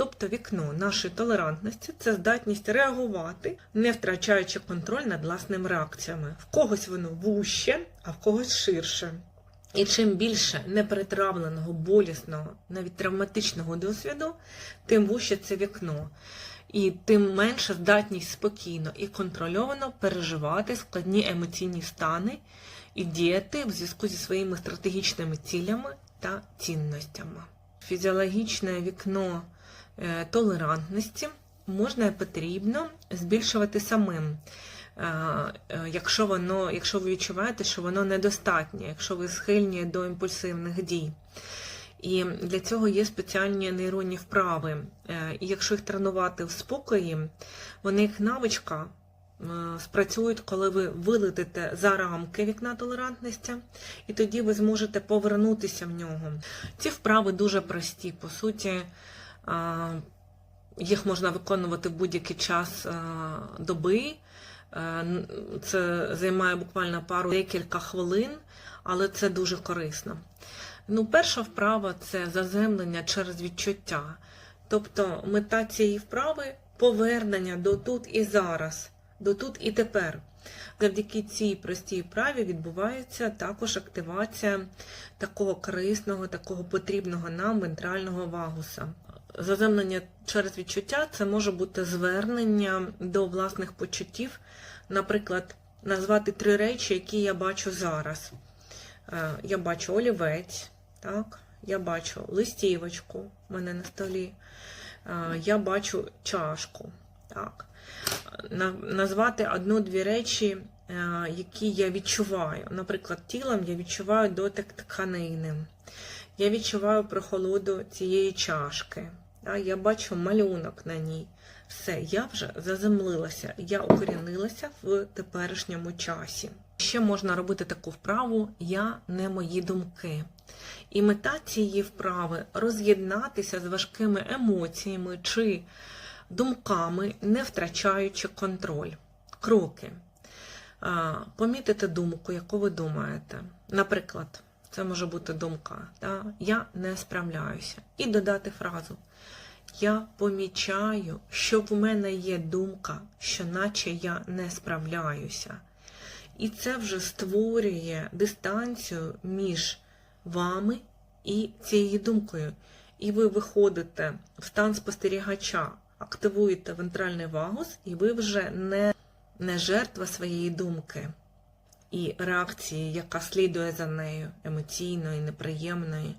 тобто вікно нашої толерантності це здатність реагувати, не втрачаючи контроль над власними реакціями. В когось воно вуще, а в когось ширше. І чим більше неперетравленого, болісного, навіть травматичного досвіду, тим вуще це вікно. І тим менше здатність спокійно і контрольовано переживати складні емоційні стани і діяти в зв'язку зі своїми стратегічними цілями та цінностями. Фізіологічне вікно толерантності можна і потрібно збільшувати самим. Е, е, Якщо воно, якщо ви відчуваєте, що воно недостатнє, якщо ви схильні до імпульсивних дій. І для цього є спеціальні нейронні вправи. Е, І якщо їх тренувати в спокої, вони як навичка е, спрацюють, коли ви вилетите за рамки вікна толерантності, і тоді ви зможете повернутися в нього. Ці вправи дуже прості. По суті, їх можна виконувати в будь-який час доби. Е, Це займає буквально пару декілька хвилин, але це дуже корисно. Ну, перша вправа це заземлення через відчуття. Тобто мета цієї вправи повернення до тут і зараз, до тут і тепер. Завдяки цій простій вправі відбувається також активація такого корисного, такого потрібного нам вентрального вагуса. Заземлення через відчуття це може бути звернення до власних почуттів, наприклад, назвати три речі, які я бачу зараз. Е, Я бачу олівець, так? я бачу листівочку в мене на столі, Е, я бачу чашку. Так? Назвати одну-дві речі, е, які я відчуваю. Наприклад, тілом я відчуваю дотик тканини. Я відчуваю прохолоду цієї чашки. Да? Я бачу малюнок на ній. Все, я вже заземлилася, я укорінилася в теперішньому часі. Ще можна робити таку вправу Я не мої думки. І мета цієї вправи роз'єднатися з важкими емоціями чи думками, не втрачаючи контроль. Кроки. А, Помітити думку, яку ви думаєте. Наприклад, це може бути думка, да? я не справляюся. І додати фразу. Я помічаю, що в мене є думка, що наче я не справляюся. І це вже створює дистанцію між вами і цією думкою. І ви виходите в стан спостерігача, активуєте вентральний вагус, і ви вже не, не жертва своєї думки і реакції, яка слідує за нею, емоційної, неприємної,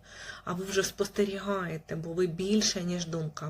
а ви вже спостерігаєте, бо ви більше, ніж думка.